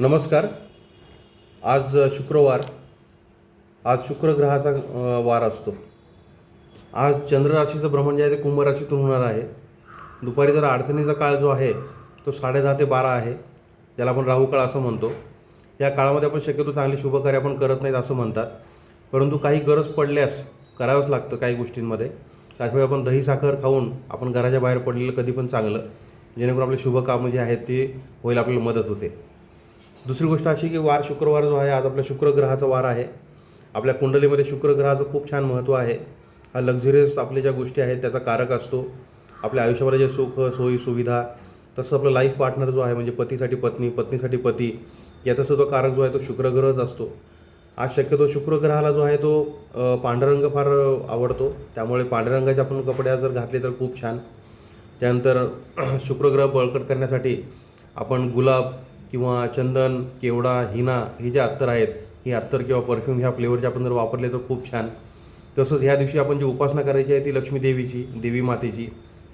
नमस्कार. आज शुक्रवार. आज शुक्र ग्रहाचा वार असतो. आज चंद्र राशीचं भ्रमण जे आहे ते कुंभ राशीतून होणार आहे. दुपारी जर अडचणीचा काळ जो आहे तो साडेदहा ते बारा आहे ज्याला आपण राहू काळ असं म्हणतो. या काळामध्ये आपण शक्यतो चांगली शुभकार्य आपण करत नाहीत असं म्हणतात. परंतु काही गरज पडल्यास करावंच लागतं काही गोष्टींमध्ये. त्याशिवाय आपण दही साखर खाऊन आपण घराच्या बाहेर पडलेलं कधी पण चांगलं जेणेकरून आपले शुभ कामं जे आहेत ते होईल आपल्याला मदत होते. दुसरी गोष्ट अशी की वार शुक्रवार जो आहे आज आपल्या शुक्र ग्रहाचा वार आहे. आपल्या कुंडलीमध्ये शुक्र ग्रहाचं खूप छान महत्त्व आहे. हा लक्झरियस आपल्या ज्या गोष्टी आहेत त्याचा कारक असतो. आपल्या आयुष्यामध्ये जे सुख सोयी सुविधा तसं आपलं लाईफ पार्टनर जो आहे म्हणजे पतीसाठी पत्नी पत्नीसाठी पती याचा सुद्धा कारक जो आहे तो शुक्र ग्रहच असतो. आज शक्यतो शुक्र ग्रहाला जो आहे तो अ, पांढरा रंग फार आवडतो. त्यामुळे पांढऱ्या रंगाचे आपण कपडे जर घातले तर खूप छान. त्यानंतर शुक्रग्रह बळकट करण्यासाठी आपण गुलाब किंवा चंदन केवडा हिना हे जे अत्तर आहेत हे अत्तर किंवा परफ्यूम ह्या फ्लेवरचे आपण जर वापरले तर खूप छान. तसंच ह्या दिवशी आपण जी उपासना करायची आहे ती लक्ष्मी देवीची देवी मातेची.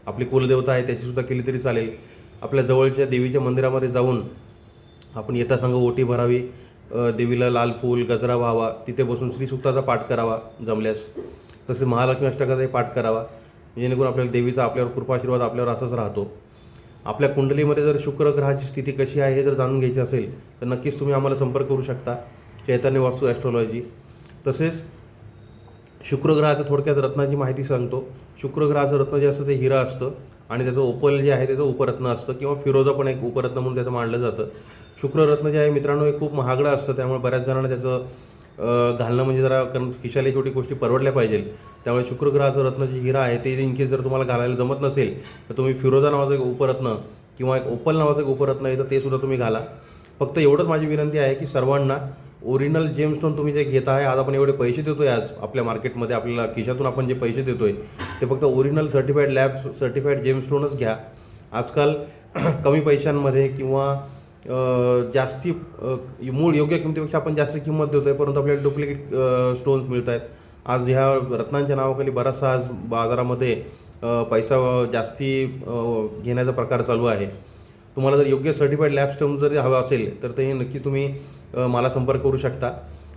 आपली कुलदेवता आहे त्याचीसुद्धा केली तरी चालेल. आपल्या जवळच्या देवीच्या मंदिरामध्ये जाऊन आपण येता सांग ओटी भरावी. देवीला लाल फूल गजरा व्हावा. तिथे बसून श्रीसुक्ताचा पाठ करावा जमल्यास. तसेच महालक्ष्मी अष्टकाचाही पाठ करावा. जेणेकरून आपल्याला देवीचा आपल्यावर कृपाशीर्वाद आपल्यावर असाच राहतो. आपल्या कुंडलीमध्ये जर शुक्र ग्रहाची स्थिती कशी आहे हे जर जाणून घ्यायची असेल तर नक्कीच तुम्ही आम्हाला संपर्क करू शकता. चैतन्य वास्तू ॲस्ट्रॉलॉजी तसेच शुक्र ग्रहाचं थोडक्यात रत्नाची माहिती सांगतो. शुक्र ग्रहाचं रत्न जे असतं ते हिरा असतं आणि त्याचं ओपल जे आहे त्याचं उपरत्न असतं किंवा फिरोजा पण एक उपरत्न म्हणून त्याचं मांडलं जातं. शुक्ररत्न जे आहे मित्रांनो हे खूप महागडं असतं त्यामुळे बऱ्याच जणांना त्याचं घालणं म्हणजे जरा कारण खिशाला छोटी गोष्टी परवडल्या पाहिजे. त्यामुळे शुक्रग्रहाचं रत्न जे हिरा आहे ते इनकेस जर तुम्हाला घालायला जमत नसेल तर तुम्ही फिरोजा नावाचं एक उपरत्न किंवा एक ओपल नावाचं एक उपरत्न आहे तर ते सुद्धा तुम्ही घाला. फक्त एवढंच माझी विनंती आहे की सर्वांना ओरिजिनल जेमस्टोन तुम्ही जे घेत आहे आज आपण एवढे पैसे देतो आहे आज आपल्या मार्केटमध्ये आपल्याला खिशातून आपण जे पैसे देतो आहे ते फक्त ओरिजिनल सर्टिफाईड लॅब सर्टिफाईड जेमस्टोनच घ्या. आजकाल कमी पैशांमध्ये किंवा जास्ती मूळ योग्य किमतीपेक्षा आपण जास्त किंमत देतो आहे परंतु आपल्याला डुप्लिकेट स्टोन्स मिळत आहेत आज ह्या रत्नांच्या नावाखाली बराचसा आज बाजारामध्ये पैसा जास्ती घेण्याचा प्रकार चालू आहे. तुम्हाला जर योग्य सर्टिफाईड लॅब स्टोन जरी हवं असेल तर ते नक्की तुम्ही मला संपर्क करू शकता.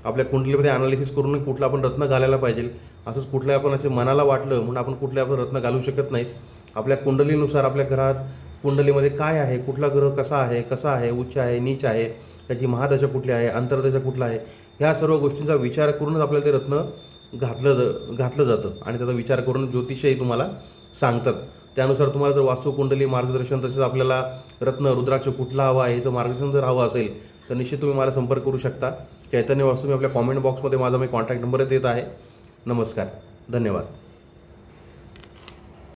आपल्या कुंडलीमध्ये अनालिसिस करून कुठलं आपण रत्न घालायला पाहिजे. असंच कुठलं आपण असे मनाला वाटलं म्हणून आपण कुठले आपण रत्न घालू शकत नाहीत. आपल्या कुंडलीनुसार आपल्या घरात कुंडलीमध्ये काय आहे? कुठला ग्रह कसा आहे? कसा आहे? उच्च आहे? नीच आहे? त्याची महादशा कुठली आहे? अंतर्दशा कुठला आहे? ह्या सर्व गोष्टींचा विचार करूनच आपल्याला ते रत्न घातलं ज- घातलं जातं आणि त्याचा विचार करून ज्योतिषही तुम्हाला सांगतात. त्यानुसार तुम्हाला जर वास्तुकुंडली मार्गदर्शन तसेच आपल्याला रत्न रुद्राक्ष कुठला हवा आहे याचं मार्गदर्शन जर हवं असेल तर निश्चित तुम्ही मला संपर्क करू शकता. चैतन्य वास्तू मी आपल्या कॉमेंट बॉक्समध्ये माझा मी कॉन्टॅक्ट नंबर देत आहे. नमस्कार. धन्यवाद.